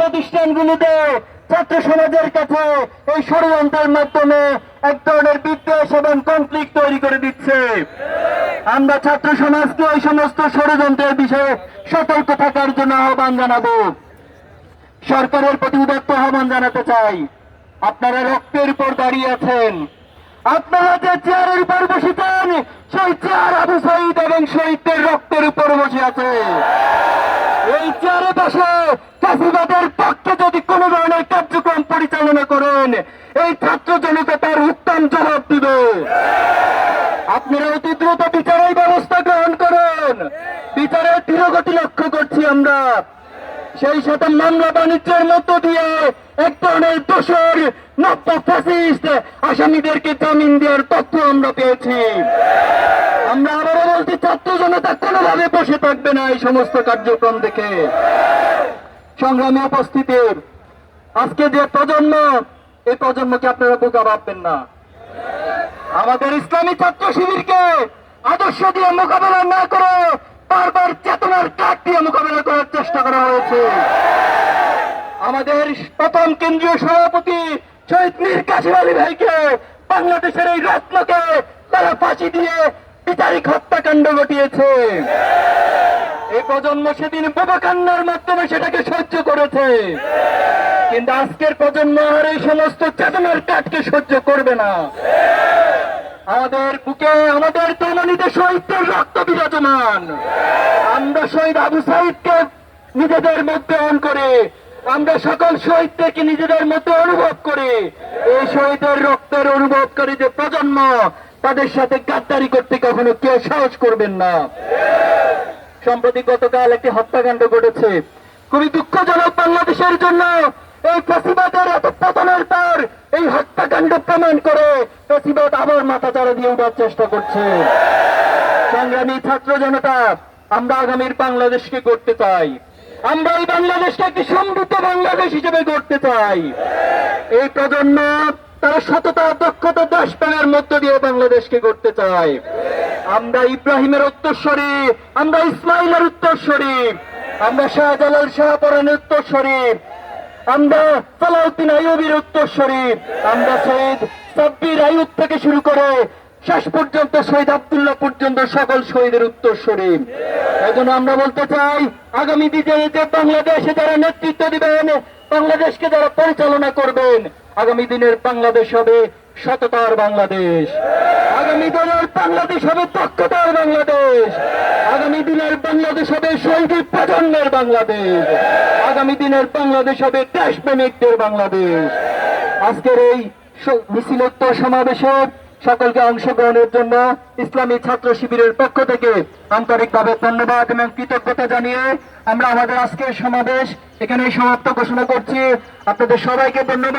প্রতিষ্ঠানগুলিতে ছাত্র সমাজের কাছে এই ষড়যন্ত্রের মাধ্যমে এক ধরনের বিদ্বেষ এবং কনফ্লিক্ট তৈরি করে দিচ্ছে। আমরা ছাত্র সমাজকে ওই সমস্ত ষড়যন্ত্রের বিষয়ে সতর্ক থাকার জন্য আহ্বান জানাব। সরকারের প্রতি উদাত্ত আহ্বান জানাতে চাই। আপনারা রক্তের উপর দাঁড়িয়ে আছেন। আপনারা যে চেয়ারের উপর বসেছেন, সেই চেয়ার আবু সাইদ এবং শহীদদের রক্তের উপর বসে আছে। এই চেয়ারে বসে পরিচালনা করেন, এই ছাত্র জনতা তার উত্তম জবাব দিবে। আপনারা অতি দ্রুত বিচারের ব্যবস্থা গ্রহণ করুন। বিচারের ধীরগতি লক্ষ্য করছি আমরা। সেই সাথে মামলা বাণিজ্যের মধ্য দিয়ে এক ধরনের দোষর নব্য ফ্যাসিস্ট আসামিদেরকে জামিন দেওয়ার তথ্য আমরা পেয়েছি। আমরা আবারও বলছি ছাত্র জনতা কোনোভাবে বসে থাকবে না এই সমস্ত কার্যক্রম দেখে। সংগ্রামী উপস্থিতির আজকে যে প্রজন্ম, এই প্রজন্মকে আপনারা বোকা ভাববেন না। আমাদের ইসলামী ছাত্র শিবিরকে আদর্শ দিয়ে মোকাবেলা না করে বারবার চেতনার কাঠ দিয়ে মোকাবেলা করার চেষ্টা করা হয়েছে। আমাদের প্রথম কেন্দ্রীয় সভাপতি শহীদ মীর কাশিম আলী ভাইকে বাংলাদেশের এই রত্নকে তারা ফাঁসি দিয়ে বিচারিক হত্যাকাণ্ড ঘটিয়েছে। এই প্রজন্ম সেদিন বোবা কান্নার মাধ্যমে সেটাকে সহ্য করেছে। কিন্তু আজকের প্রজন্ম আর এই সমস্ত চেতনার কাঠকে সহ্য করবে না। আমাদের বুকে আমাদের তরুণীতে শহীদদের রক্ত বিরাজমান। আমরা শহীদ আবু সাইদকে নিজেদের মধ্যে অন করে, আমরা সকল শহীদদেরকে নিজেদের মধ্যে অনুভব করি, এই শহীদের রক্তের অনুভবকারী যে প্রজন্ম, তাদের সাথে গাদ্দারি করতে কখনো কেউ সাহস করবেন না। সম্প্রতি গতকাল একটি হত্যাকাণ্ড ঘটেছে। খুবই দুঃখজনক বাংলাদেশের জন্য এই ফেসিবাদের এত পতনের পর এই হত্যাকাণ্ড প্রমাণ করে ফেসিবাদ আবার মাথা চাড়া দিয়ে উঠার চেষ্টা করছে। সংগ্রামী ছাত্র জনতা, আমরা আগামীর বাংলাদেশকে করতে চাই। আমরা এই বাংলাদেশকে একটি সমৃদ্ধ বাংলাদেশ হিসেবে গড়তে চাই। এই প্রজন্ম তারা সততা, দক্ষতা দশ দেশপ্রেমের মধ্য দিয়ে বাংলাদেশকে করতে চায়। আমরা ইব্রাহিমের উত্তরস্বরী, আমরা ইসমাইলের উত্তরস্বরী, আমরা শাহজালাল শাহপরানের উত্তরস্বরী, আমরা সালাউদ্দিন আইয়ুবের উত্তরস্বরী, আমরা শহীদ সাব্বির আইয়ুব থেকে শুরু করে শেষ পর্যন্ত শহীদ আব্দুল্লাহ পর্যন্ত সকল শহীদের উত্তরস্বরী। এই জন্য আমরা বলতে চাই, আগামী দিনে যে বাংলাদেশে যারা নেতৃত্ব দিবেন, বাংলাদেশকে যারা পরিচালনা করবেন, আগামী দিনের বাংলাদেশ হবে সততার বাংলাদেশ। আগামী দিনের বাংলাদেশ হবে দক্ষতার বাংলাদেশ। আগামী দিনের বাংলাদেশ হবে শহীদ প্রজন্মের বাংলাদেশ। আগামী দিনের বাংলাদেশ হবে দেশপ্রেমিকদের বাংলাদেশ। আজকের এই মিছিলোত্তর সমাবেশে সকলকে অংশগ্রহণের জন্য ইসলামী ছাত্র শিবিরের পক্ষ থেকে আন্তরিকভাবে ধন্যবাদ এবং কৃতজ্ঞতা জানিয়ে আমরা আমাদের আজকের সমাবেশ এখানে সমাপ্ত ঘোষণা করছি। আপনাদের সবাইকে ধন্যবাদ।